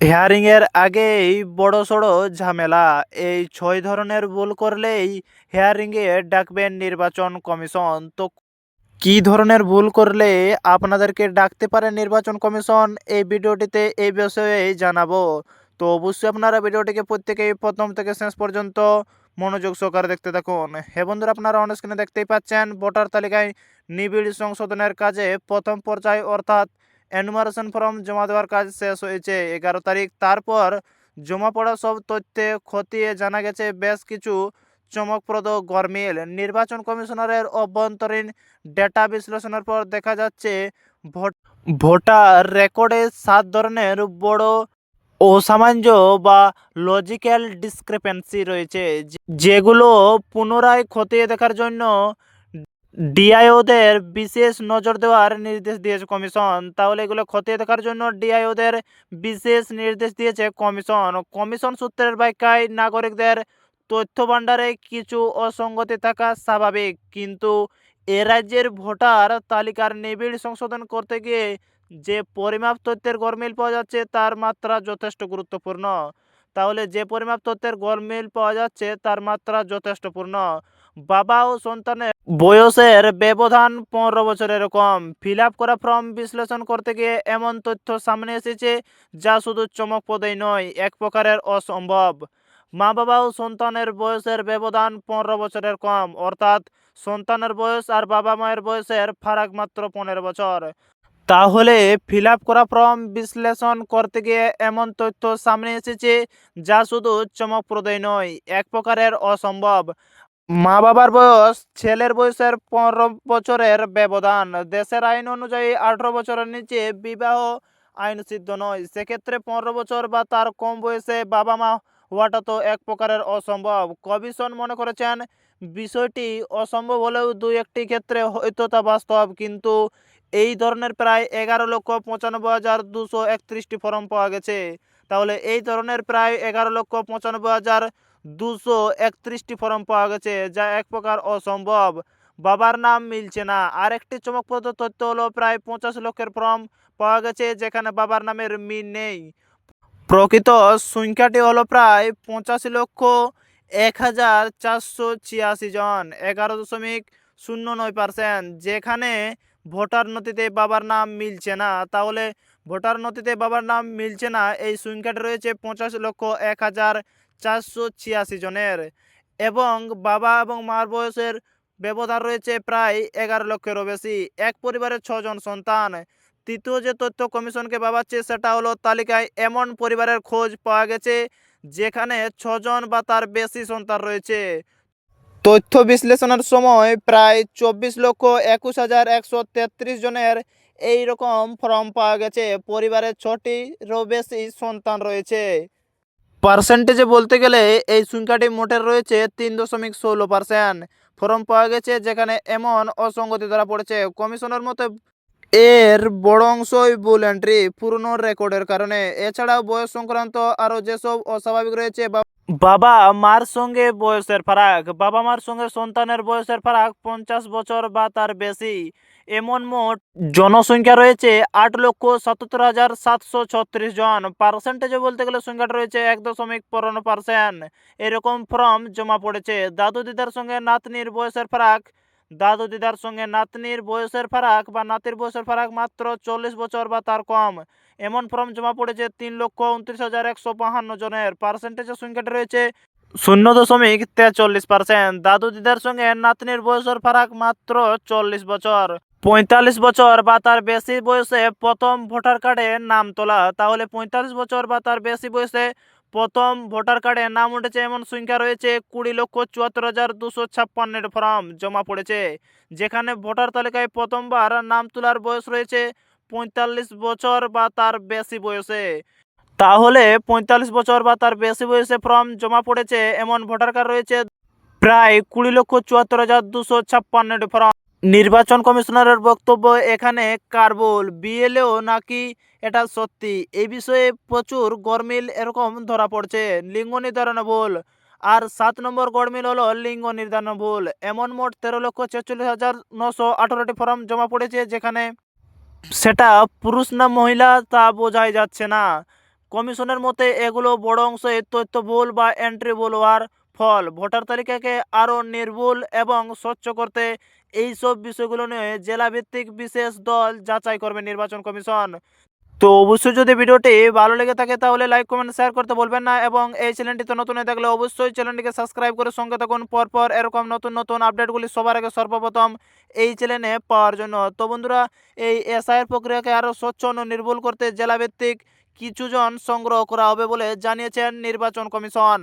হেয়ারিংয়ের আগেই বড়সড় ঝামেলা। এই ছয় ধরনের ভুল করলেই হেয়ারিংয়ে ডাকবেন নির্বাচন কমিশন। তো কী ধরনের ভুল করলে আপনাদেরকে ডাকতে পারে নির্বাচন কমিশন? এই ভিডিওটিতে এই বিষয়ে জানাব। তো অবশ্যই আপনারা ভিডিওটিকে প্রত্যেকেই প্রথম থেকে শেষ পর্যন্ত মনোযোগ সহকারে দেখতে থাকুন। হে বন্ধুরা, আপনারা অন স্ক্রিনে দেখতেই পাচ্ছেন, ভোটার তালিকায় নিবিড় সংশোধনের কাজে প্রথম পর্যায়ে অর্থাৎ এনুমারেশন ফর্ম জমা দেওয়ার কাজ শেষ হয়েছে। এগারো তারিখ তারপর জমা পড়া সব তথ্যে খতিয়ে জানা গেছে বেশ কিছু চমকপ্রদ গরমিল। নির্বাচন কমিশনারের অভ্যন্তরীণ ডেটা বিশ্লেষণের পর দেখা যাচ্ছে, ভোট ভোটার রেকর্ডে সাত ধরনের বড় অসামঞ্জ বা লজিক্যাল ডিসক্রিপেন্সি রয়েছে যেগুলো পুনরায় খতিয়ে দেখার জন্য ডিআইওদের বিশেষ নজর দেওয়ার নির্দেশ দিয়েছে কমিশন। তাহলে এগুলো খতিয়ে দেখার জন্য ডিআইওদের বিশেষ নির্দেশ দিয়েছে কমিশন। কমিশন সূত্রের ব্যাখ্যায়, নাগরিকদের তথ্য ভাণ্ডারে কিছু অসঙ্গতি থাকা স্বাভাবিক, কিন্তু এ রাজ্যের ভোটার তালিকার নিবিড় সংশোধন করতে গিয়ে যে পরিমাপ তথ্যের গরমিল পাওয়া যাচ্ছে, তার মাত্রা যথেষ্ট গুরুত্বপূর্ণ। তাহলে যে পরিমাপ তথ্যের গরমিল পাওয়া যাচ্ছে, তার মাত্রা যথেষ্টপূর্ণ বাবা ও সন্তানের বয়সের ব্যবধান পনেরো বছরের কম ফিল করা ফর্ম বিশ্লেষণ করতে গিয়ে এমন তথ্য সামনে এসেছে যা শুধু চমকপ্রদই নয়, এক প্রকারের অসম্ভব। মা বাবা ও সন্তানের বয়সের ব্যবধান পনেরো বছরের কম, অর্থাৎ সন্তানের বয়স আর বাবা মায়ের বয়সের ফারাক মাত্র পনেরো বছর। তাহলে ফিল করা ফর্ম বিশ্লেষণ করতে গিয়ে এমন তথ্য সামনে এসেছে যা শুধু চমকপ্রদই নয়, এক প্রকারের অসম্ভব। মা বাবার বয়স, ছেলের বয়সের পনেরো বছরের ব্যবধান। দেশের আইন অনুযায়ী আঠারো বছরের নিচে বিবাহ আইন সিদ্ধ নয়। সেক্ষেত্রে পনেরো বছর বা তার কম বয়সে বাবা মা হওয়াটা তো এক প্রকারের অসম্ভব। কমিশন মনে করেছেন, বিষয়টি অসম্ভব হলেও দু একটি ক্ষেত্রে হয়তো তা বাস্তব, কিন্তু এই ধরনের প্রায় এগারো লক্ষ পঁচানব্বই হাজার দুশো একত্রিশটি ফর্ম পাওয়া গেছে। তাহলে এই ধরনের প্রায় এগারো লক্ষ পঁচানব্বই হাজার দুশো একত্রিশটি ফর্ম পাওয়া গেছে, যা এক প্রকার অসম্ভব। বাবার নাম মিলছে না। আরেকটি চমকপ্রদ তথ্য হলো, প্রায় পঞ্চাশ লক্ষের ফর্ম পাওয়া গেছে, যেখানে বাবার নামের মিল নেই। প্রকৃত সংখ্যাটি হলো প্রায় পঁচাশি লক্ষ এক হাজার চারশো ছিয়াশি জন, এগারো দশমিক শূন্য নয় পার্সেন্ট। যেখানে ভোটার নথিতে বাবার নাম মিলছে না, তাহলে ভোটার নথিতে বাবার নাম মিলছে না। এই সংখ্যাটি রয়েছে পঁচাশি লক্ষ এক হাজার চারশো ছিয়াশি জনের। এবং বাবা এবং মার বয়সের ব্যবধান রয়েছে প্রায় এগারো লক্ষেরও বেশি। এক পরিবারের ছজন সন্তান। তৃতীয় যে তথ্য কমিশনকে বাবাচ্ছে সেটা হলো তালিকায় এমন পরিবারের খোঁজ পাওয়া গেছে, যেখানে ছজন বা তার বেশি সন্তান রয়েছে। তথ্য বিশ্লেষণের সময় প্রায় চব্বিশ লক্ষ একুশ হাজার একশো তেত্রিশ জনের এই রকম ফর্ম পাওয়া গেছে। পরিবারের ছটিরও বেশি সন্তান রয়েছে। পার্সেন্টেজে বলতে গেলে এই সংখ্যাটি মোটের রয়েছে তিন দশমিক ষোলো পার্সেন্ট ফর্ম পাওয়া গেছে যেখানে এমন অসঙ্গতি ধরা পড়েছে। কমিশনের মতে এর বড় অংশই ভুল এন্ট্রি পুরনো রেকর্ডের কারণে। এছাড়াও বয়স সংক্রান্ত আরও যেসব অস্বাভাবিক রয়েছে বা বাবা মার সঙ্গে বয়সের ফারাক, বাবা মার সঙ্গে সন্তানের বয়সের ফারাক পঞ্চাশ বছর বা তার বেশি। এমন মোট জনসংখ্যা রয়েছে আট লক্ষ সাতাত্তর হাজার সাতশো ছত্রিশ জন। পার্সেন্টেজে বলতে গেলে সংখ্যাটা রয়েছে এক দশমিক পনেরো পার্সেন্ট এরকম ফর্ম জমা পড়েছে। দাদু দিদার সঙ্গে নাতনির বয়সের ফারাক, দাদু দিদার সঙ্গে নাতনির বয়সের ফারাক বা নাতির বয়সের ফারাক মাত্র চল্লিশ বছর বা তার কম। এমন ফর্ম জমা পড়েছে তিন লক্ষ উনত্রিশ হাজার একশো বাহান্ন জনের। পার্সেন্টেজের সংখ্যাটা রয়েছে শূন্য দশমিক তেচল্লিশ পার্সেন্ট দাদু দিদার সঙ্গে নাতনির বয়সের ফারাক মাত্র চল্লিশ বছর। পঁয়তাল্লিশ বছর বা তার বেশি বয়সে প্রথম ভোটার কার্ডে নাম তোলা। তাহলে পঁয়তাল্লিশ বছর বা তার বেশি বয়সে প্রথম ভোটার কার্ডে নাম উঠেছে এমন সংখ্যা রয়েছে কুড়ি লক্ষ চুয়াত্তর হাজার দুশো ছাপ্পান্নের ফর্ম জমা পড়েছে। যেখানে ভোটার তালিকায় প্রথমবার নাম তোলার বয়স রয়েছে পঁয়তাল্লিশ বছর বা তার বেশি বয়সে। তাহলে পঁয়তাল্লিশ বছর বা তার বেশি বয়সে ফর্ম জমা পড়েছে এমন ভোটার কার্ড রয়েছে। প্রায় কুড়ি লক্ষ চুয়াত্তর হাজার দুশো ছাপ্পান্নটি ফর্ম। নির্বাচন কমিশনারের বক্তব্য এখানে কার্বল, বিএলও নাকি এটা সত্যি? এই বিষয়ে প্রচুর গরমিল এরকম ধরা পড়ছে। লিঙ্গ নির্ধারণ ভুল। আর সাত নম্বর গরমিল হলো লিঙ্গ নির্ধারণ ভুল। এমন মোট তেরো লক্ষ ছেচল্লিশ হাজার নশো আঠারোটি ফর্ম জমা পড়েছে যেখানে সেটা পুরুষ না মহিলা তা বোঝাই যাচ্ছে না। কমিশনের মতে এগুলো বড় অংশে তথ্য ভুল বা এন্ট্রি ভুল হওয়ার ফল। ভোটার তালিকাকে আরও নির্ভুল এবং স্বচ্ছ করতে এইসব বিষয়গুলো নিয়ে জেলাভিত্তিক বিশেষ দল যাচাই করবে নির্বাচন কমিশন। তো অবশ্যই যদি ভিডিওটি ভালো লেগে থাকে তাহলে লাইক কমেন্ট শেয়ার করতে বলবেন না এবং এই চ্যানেলটিতে নতুন হয়ে থাকলে অবশ্যই চ্যানেলটিকে সাবস্ক্রাইব করে সঙ্গে থাকুন। পরপর এরকম নতুন নতুন আপডেটগুলি সবার আগে সর্বপ্রথম এই চ্যানেলে পাওয়ার জন্য। তো বন্ধুরা, এই এসআইয়ের প্রক্রিয়াকে আরও স্বচ্ছ ও নির্ভুল করতে জেলাভিত্তিক কিছুজন সংগ্রহ করা হবে বলে জানিয়েছেন নির্বাচন কমিশন।